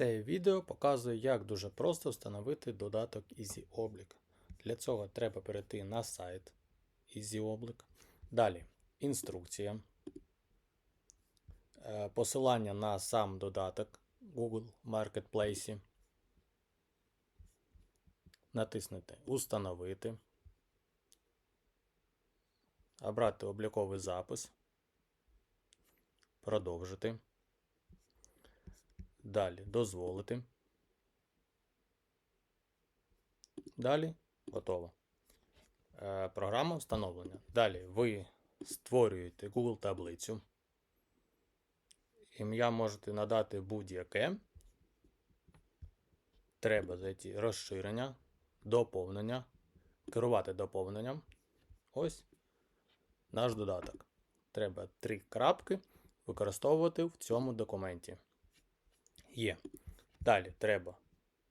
Це відео показує, як дуже просто встановити додаток EasyOblique. Для цього треба перейти на сайт EasyOblique. Далі інструкція. Е, Посилання на сам додаток Google Marketplace. Натиснути Установити. Обрати обліковий запис. Продовжити. Далі дозволити. Далі готово. Е, програма встановлення. Далі ви створюєте Google таблицю. Ім'я можете надати будь-яке. Треба зайти розширення, доповнення, керувати доповненням. Ось наш додаток. Треба три крапки використовувати в цьому документі. Є. Далі треба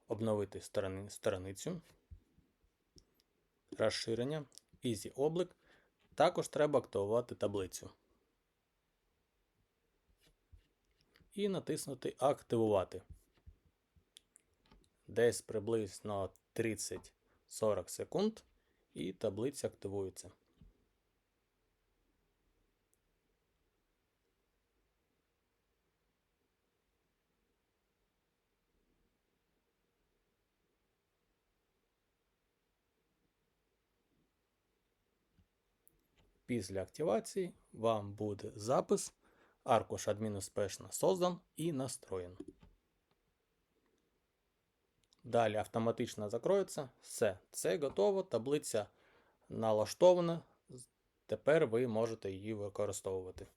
обновити сторони, страницю, розширення, Easy облик. Також треба активувати таблицю. І натиснути Активувати. Десь приблизно 30-40 секунд, і таблиця активується. Після активації вам буде запис. Аркуш адмін успешно создан і настроєн. Далі автоматично закроється. Все, це готово. Таблиця налаштована. Тепер ви можете її використовувати.